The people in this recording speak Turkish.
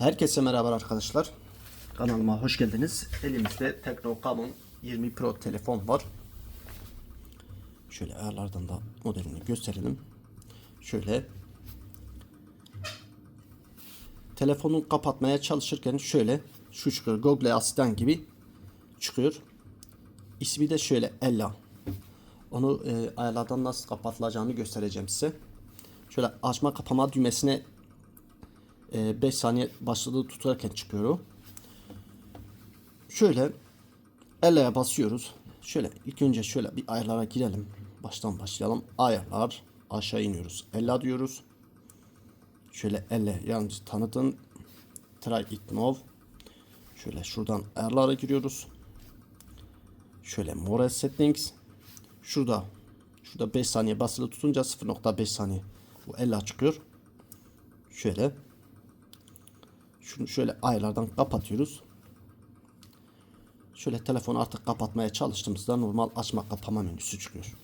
Herkese merhaba arkadaşlar. Kanalıma hoş geldiniz. Elimizde Teknocom'un 20 Pro telefon var. Şöyle ayarlardan da modelini gösterelim. Şöyle telefonu kapatmaya çalışırken şöyle şu çıkıyor. Google Asistan gibi çıkıyor. İsmi de şöyle Ella. Onu e, ayarlardan nasıl kapatılacağını göstereceğim size. Şöyle açma kapama düğmesine 5 saniye başladığı tutarken çıkıyor o. Şöyle Ella'ya basıyoruz. Şöyle ilk önce şöyle bir ayarlara girelim. Baştan başlayalım. Ayarlar. Aşağı iniyoruz. Ella diyoruz. Şöyle elle yalnız tanıtın. Try it now. Şöyle şuradan ayarlara giriyoruz. Şöyle more settings. Şurada şurada 5 saniye basılı tutunca 0.5 saniye bu Ella çıkıyor. Şöyle şunu şöyle ayarlardan kapatıyoruz. Şöyle telefonu artık kapatmaya çalıştığımızda normal açma kapama menüsü çıkıyor.